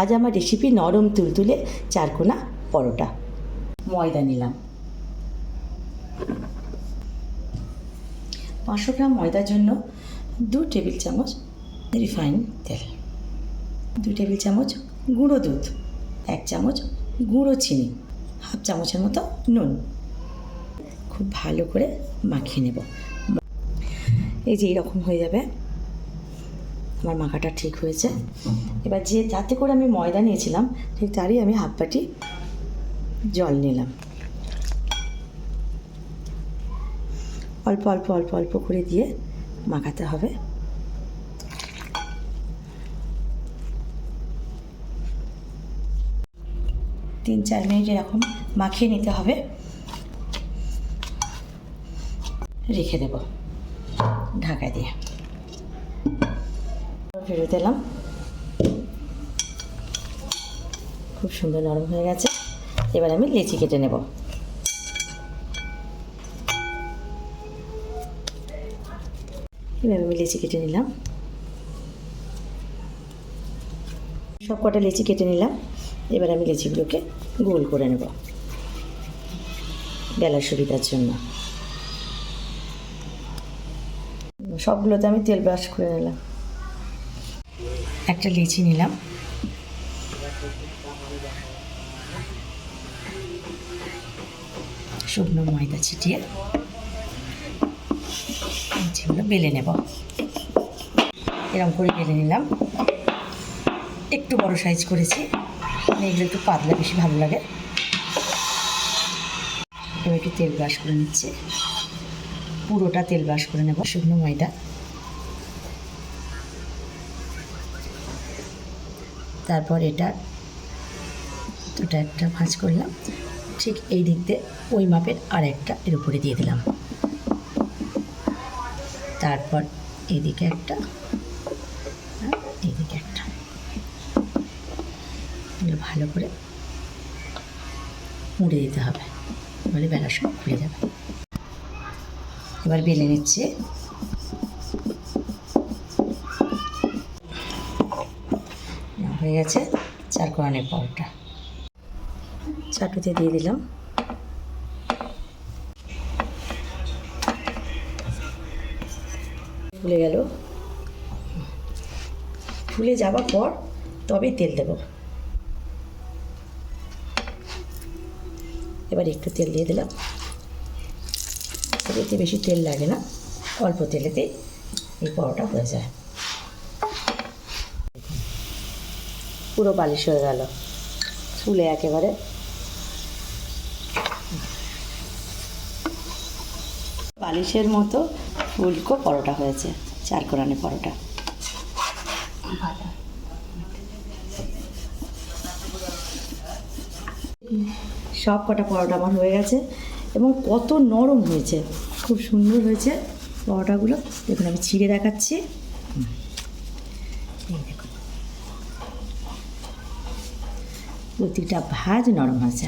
আজ আমার রেসিপি নরম তুলতুলে চারকোনা পরোটা। ময়দা নিলাম। পাঁচশো গ্রাম ময়দার জন্য দু টেবিল চামচ রিফাইন তেল, দু টেবিল চামচ গুঁড়ো দুধ, এক চামচ গুঁড়ো চিনি, হাফ চামচের মতো নুন। খুব ভালো করে মাখিয়ে নেব। এই যে এইরকম হয়ে যাবে। আমার মাখাটা ঠিক হয়েছে। এবার যে, যাতে করে আমি ময়দা নিয়েছিলাম ঠিক তারই আমি হাফ বাটি জল নিলাম। অল্প অল্প অল্প অল্প করে দিয়ে মাখাতে হবে। তিন, চার মিনিট এরকম মাখিয়ে নিতে হবে। রেখে দেব ঢাকা দিয়ে। ফেরত এলাম। খুব সুন্দর নরম হয়ে গেছে। এবার আমি লেচি কেটে নেব। এবার আমি লেচি কেটে নিলাম। সব কটা লেচি কেটে নিলাম। এবার আমি লেচিগুলোকে গোল করে নেব। বেলার সুবিধার জন্য। সবগুলোতে আমি তেল ব্রাশ করে নিলাম। একটা লেচি নিলাম। শুকনো ময়দা ছিটিয়ে লেচিগুলো বেলে নেব। এরকম করে বেলে নিলাম। একটু বড় সাইজ করেছি। মানে এগুলো একটু পাতলা বেশি ভালো লাগে। একটু তেল ব্রাশ করে নিচ্ছি। পুরোটা তেল ব্রাশ করে নেব শুকনো ময়দা। তারপর এটা দুটা একটা ভাঁজ করলাম। ঠিক এই দিক দিয়ে ওই মাপের আর একটা এর উপরে দিয়ে দিলাম। তারপর এদিকে একটা এদিকে একটা। এগুলো ভালো করে মুড়ে দিতে হবে বলে বেলার সময় খুলে যাবে। এবার বেলে নিচ্ছে হয়ে গেছে চার কোরআনের পরোটা। চাটুতে দিয়ে দিলাম। ফুলে গেল। ফুলে যাওয়ার পর তবে তেল দেব। এবার একটু তেল দিয়ে দিলাম। এতে বেশি তেল লাগে না, অল্প তেলেতেই এই পরোটা হয়ে যায়। পুরো বালিশ হয়ে গেল। চুলে একেবারে। বালিশের মতো ফুলকো পরোটা হয়েছে চার কোরআনে পরোটা। সব কটা পরোটা আমার হয়ে গেছে এবং কত নরম হয়েছে, খুব সুন্দর হয়েছে। পরোটাগুলো দেখুন, আমি ছিঁড়ে দেখাচ্ছি এই দেখুন প্রতিটা ভাজ নরম হয়েছে